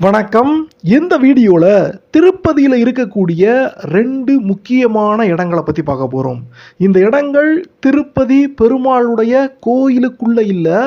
வணக்கம். இந்த வீடியோவில் திருப்பதியில் இருக்கக்கூடிய ரெண்டு முக்கியமான இடங்களை பற்றி பார்க்க போகிறோம் இந்த இடங்கள் திருப்பதி பெருமாளுடைய கோயிலுக்குள்ளே இல்லை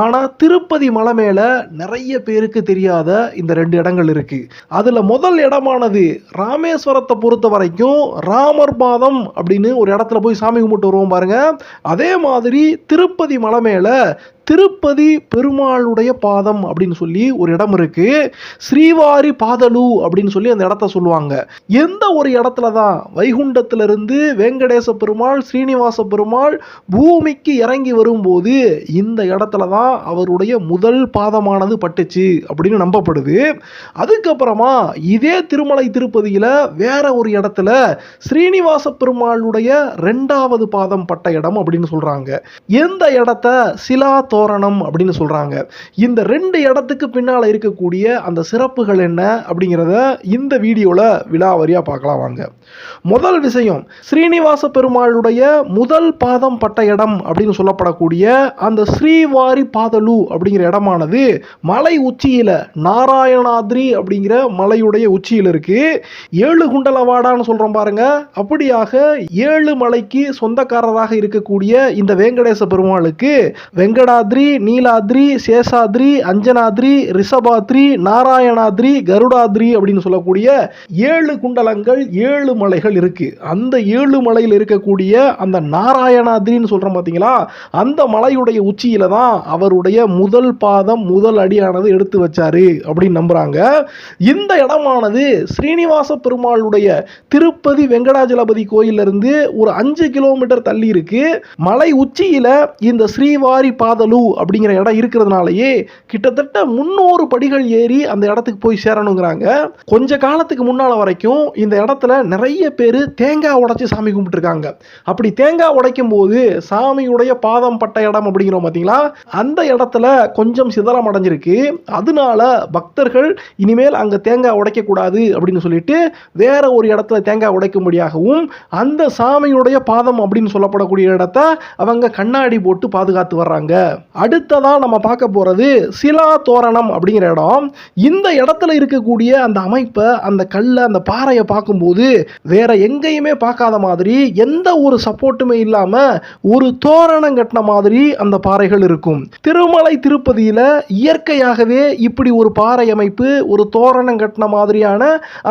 ஆனால் திருப்பதி மலை மேலே நிறைய பேருக்கு தெரியாத இந்த ரெண்டு இடங்கள் இருக்குது அதில் முதல் இடமானது ராமேஸ்வரத்தை பொறுத்த வரைக்கும் ராமர் பாதம் அப்படின்னு ஒரு இடத்துல போய் சாமி கும்பிட்டு வருவோம் பாருங்கள் அதே மாதிரி திருப்பதி மலை மேலே திருப்பதி பெருமாளுடைய பாதம் அப்படின்னு சொல்லி ஒரு இடம் இருக்கு. ஸ்ரீவாரி பாதலு அப்படின்னு சொல்லி அந்த இடத்த சொல்லுவாங்க. எந்த ஒரு இடத்துல தான்? வைகுண்டத்திலிருந்து வெங்கடேச பெருமாள் ஸ்ரீனிவாச பெருமாள் பூமிக்கு இறங்கி வரும்போது இந்த இடத்துல தான் அவருடைய முதல் பாதமானது பட்டுச்சு அப்படின்னு நம்பப்படுது. அதுக்கப்புறமா இதே திருமலை திருப்பதியில் வேற ஒரு இடத்துல ஸ்ரீனிவாச பெருமாளுடைய ரெண்டாவது பாதம் பட்ட இடம் அப்படின்னு சொல்றாங்க. எந்த இடத்த? சிலா தோரணம் அப்படின்னு சொல்கிறாங்க இந்த ரெண்டு இடத்துக்கு பின்னால் இருக்கக்கூடிய அந்த சிறப்புகள் என்ன அப்படிங்கிறத இந்த வீடியோவில் விழாவரியாக பார்க்கலாம் வாங்க. முதல் விஷயம் ஸ்ரீனிவாச பெருமாளுடைய முதல் பாதம் பட்ட இடம் அப்படின்னு சொல்லப்படக்கூடிய அந்த ஸ்ரீவாரி பாதலு அப்படிங்கிற இடமானது மலை உச்சியில நாராயணாத்ரி அப்படிங்கிற மலையுடைய உச்சியில் இருக்கு. ஏழு குண்டலவாடான்னு சொல்றோம் பாருங்க. அப்படியாக ஏழு மலைக்கு சொந்தக்காரராக இருக்கக்கூடிய இந்த வெங்கடேச பெருமாளுக்கு வெங்கடாத்ரி நீலாத்ரி சேஷாத்ரி அஞ்சனாத்ரி ரிஷபாத்ரி நாராயணாத்ரி கருடாத்ரி அப்படின்னு சொல்லக்கூடிய ஏழு குண்டலங்கள் ஏழு மலைகள் இருக்கு. அந்த ஏழு மலையில் இருக்கக்கூடிய அந்த நாராயணாத்ரின்னு சொல்கிறோம் பார்த்தீங்களா அந்த மலையுடைய உச்சியில தான் அவருடைய முதல் பாதம் முதல் அடியானது எடுத்து வச்சாரு அப்படின்னு நம்புறாங்க. இந்த இடமானது ஸ்ரீனிவாச பெருமாளுடைய திருப்பதி வெங்கடாஜலபதி கோயிலிருந்து ஒரு அஞ்சு கிலோமீட்டர் தள்ளி இருக்கு. மலை உச்சியில இந்த ஸ்ரீவாரி தலு அப்படிங்கிற இடம் இருக்கிறதுனாலயே கிட்டத்தட்ட முன்னூறு படிகள் ஏறி அந்த இடத்துக்கு போய் சேரணுங்கிறாங்க. கொஞ்ச காலத்துக்கு முன்னால வரைக்கும் இந்த இடத்துல நிறைய பேர் தேங்காய் உடைச்சி சாமி கும்பிட்டுருக்காங்க. அப்படி தேங்காய் உடைக்கும் போது சாமியுடைய பாதம் பட்ட இடம் அப்படிங்கிறோம் பார்த்தீங்களா அந்த இடத்துல கொஞ்சம் சிதறம் அடைஞ்சிருக்கு. அதனால பக்தர்கள் இனிமேல் அங்கே தேங்காய் உடைக்கக்கூடாது அப்படின்னு சொல்லிட்டு வேற ஒரு இடத்துல தேங்காய் உடைக்கும்படியாகவும் அந்த சாமியுடைய பாதம் அப்படின்னு சொல்லப்படக்கூடிய இடத்த அவங்க கண்ணாடி போட்டு பாதுகாத்து வர்றாங்க. அடுத்ததா நம்ம பார்க்க போறது சிலா தோரணம் அப்படிங்கிற இடம். இந்த இடத்துல இருக்கக்கூடிய அந்த அமைப்பை அந்த கல்லை அந்த பாறையை பார்க்கும்போது வேற எங்கேயுமே பார்க்காத மாதிரி எந்த ஒரு சப்போர்ட்டுமே இல்லாம ஒரு தோரணம் கட்டின மாதிரி அந்த பாறைகள் இருக்கும். திருமலை திருப்பதியில இயற்கையாகவே இப்படி ஒரு பாறை அமைப்பு ஒரு தோரணம் கட்டின மாதிரியான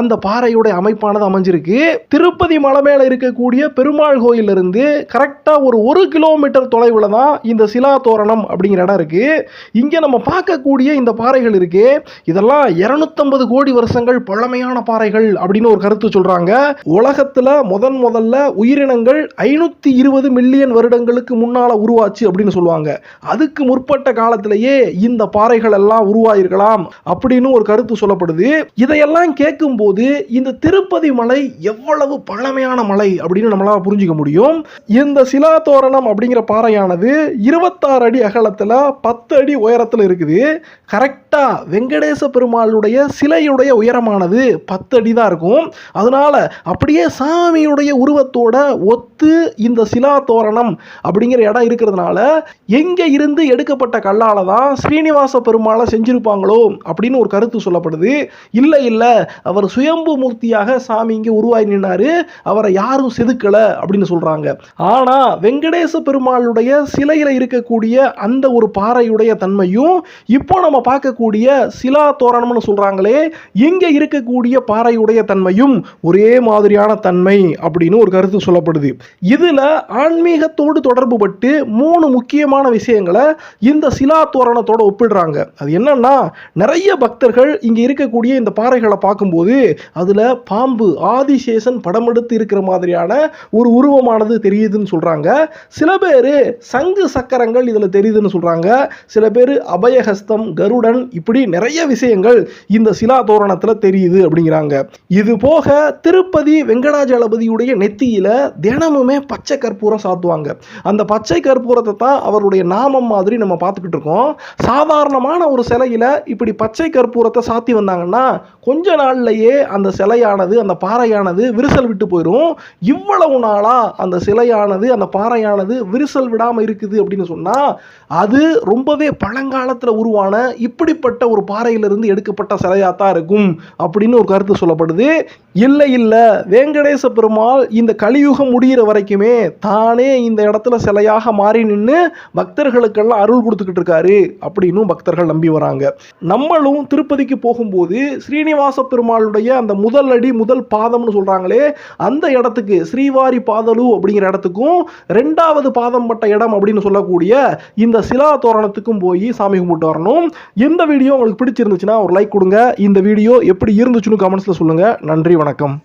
அந்த பாறையுடைய அமைப்பானது அமைஞ்சிருக்கு. திருப்பதி மலை மேல இருக்கக்கூடிய பெருமாள் கோயிலிருந்து இருந்து கரெக்டா ஒரு ஒரு கிலோமீட்டர் தொலைவில் தான் இந்த சிலா தோரணம் அப்படிங்கிற இடம் இருக்கு. இங்க நம்ம பார்க்கக்கூடிய இந்த பாறைகள் இருக்கு. இதெல்லாம் இருநூத்தம்பது கோடி வருஷங்கள் பழமையான பாறைகள் அப்படின்னு ஒரு கருத்து சொல்றாங்க. உலகத்துல முதன் முதல்ல உயிரினங்கள் ஐநூத்தி இருபது மில்லியன் வருடங்களுக்கு முன்னால உருவாச்சு அப்படின்னு சொல்லுவாங்க. அதுக்கு முற்பட்ட காலத்திலேயே இந்த பாறைகள் எல்லாம் உருவாயிருக்கலாம் அப்படின்னு ஒரு கருத்து சொல்லப்படுது. இதையெல்லாம் கேட்கும்போது இந்த திருப்பதி மலை எவ்வளவு பழமையான மலை அப்படின்னு நம்மளால புரிஞ்சுக்க முடியும். இந்த சிலா தோரணம் அப்படிங்கிற பாறையானது இருபத்தாறு அடி அகலத்தில் பத்து அடி உயரத்தில் இருக்குது. கரெக்டாக வெங்கடேச பெருமாளுடைய சிலையுடைய உயரமானது பத்து அடி தான் இருக்கும். அதனால் அப்படியே சாமியுடைய உருவத்தோட ஒத்து இந்த சிலா தோரணம் அப்படிங்கிற இடம் இருக்கிறதுனால எங்கே இருந்து எடுக்கப்பட்ட கல்லால் தான் ஸ்ரீனிவாச பெருமாளை செஞ்சிருப்பாங்களோ அப்படின்னு ஒரு கருத்து சொல்லப்படுது. இல்லை இல்லை அவர் சுயம்பு மூர்த்தியாக சாமி இங்கே உருவாகி நின்னார். அவரை யாரும் செதுக்கல அப்படின்னு சொல்கிறாங்க ஆனால் வெங்கடேச பெருமாளுடைய சிலையில் இருக்கக்கூடிய அந்த ஒரு பாறையுடைய தன்மையும் இப்போ நம்ம பார்க்கக்கூடிய சிலா தோரணம்னு சொல்கிறாங்களே இங்கே இருக்கக்கூடிய பாறையுடைய தன்மையும் ஒரே மாதிரியான தன்மை அப்படின்னு ஒரு கருத்து சொல்லப்படுது. இதில் ஆன்மீகத்தோடு தொடர்பு பட்டு மூணு முக்கியமான விஷயங்களை இந்த சிலா தோரணத்தோட ஒப்பிடுறாங்க. அது என்னன்னா நிறைய பக்தர்கள் இங்கே இருக்கக்கூடிய இந்த பாறைகளை பார்க்கும்போது அதில் பாம்பு ஆதிசேஷன் படமெடுத்து இருக்கிற மாதிரியான ஒரு உருவமானது தெரியுதுன்னு சொல்கிறாங்க சில பேர் சங்கு சக்கரங்கள் இதில் தெரியும் தெரியுதுன்னு சொல்கிறாங்க சில பேர் அபயஹஸ்தம் கருடன் இப்படி நிறைய விஷயங்கள் இந்த சிலா தோரணத்தில் தெரியுது அப்படிங்கிறாங்க. இது போக திருப்பதி வெங்கடாஜலபதியுடைய நெத்தியில் தினமுமே பச்சை கற்பூரம் சாத்துவாங்க. அந்த பச்சை கற்பூரத்தை தான் அவருடைய நாமம் மாதிரி நம்ம பார்த்துக்கிட்டு இருக்கோம். சாதாரணமான ஒரு சிலையில் இப்படி பச்சை கற்பூரத்தை சாத்தி வந்தாங்கன்னா கொஞ்ச நாள்லையே அந்த சிலையானது அந்த பாறையானது விரிசல் விட்டு போயிடும் இவ்வளவு நாளாக அந்த சிலையானது அந்த பாறையானது விரிசல் விடாமல் இருக்குது அப்படின்னு சொன்னால் அது ரொம்பவே பழங்காலத்தில் உருவான இப்படிப்பட்ட ஒரு பாறையிலிருந்து எடுக்கப்பட்ட சிலையாக தான் இருக்கும் அப்படின்னு ஒரு கருத்து சொல்லப்படுது. இல்லை இல்லை. வேங்கடேச பெருமாள் இந்த கலியுகம் முடிகிற வரைக்குமே தானே இந்த இடத்துல சிலையாக மாறி நின்று பக்தர்களுக்கெல்லாம் அருள் கொடுத்துக்கிட்டு இருக்காரு அப்படின்னும் பக்தர்கள் நம்பி வராங்க. நம்மளும் திருப்பதிக்கு போகும்போது ஸ்ரீனிவாச பெருமாளுடைய அந்த முதல் அடி முதல் பாதம்னு சொல்கிறாங்களே அந்த இடத்துக்கு ஸ்ரீவாரி பாதலு அப்படிங்கிற இடத்துக்கும் ரெண்டாவது பாதம் பட்ட இடம் அப்படின்னு சொல்லக்கூடிய இந்த சிலா தோரணத்துக்கும் போய் சாமி கும்பிட்டு வரணும். இந்த வீடியோ உங்களுக்கு பிடிச்சிருந்துச்சுன்னா ஒரு லைக் கொடுங்க. இந்த வீடியோ எப்படி இருந்துச்சுன்னு கமெண்ட்ஸில் சொல்லுங்கள் நன்றி வணக்கம்.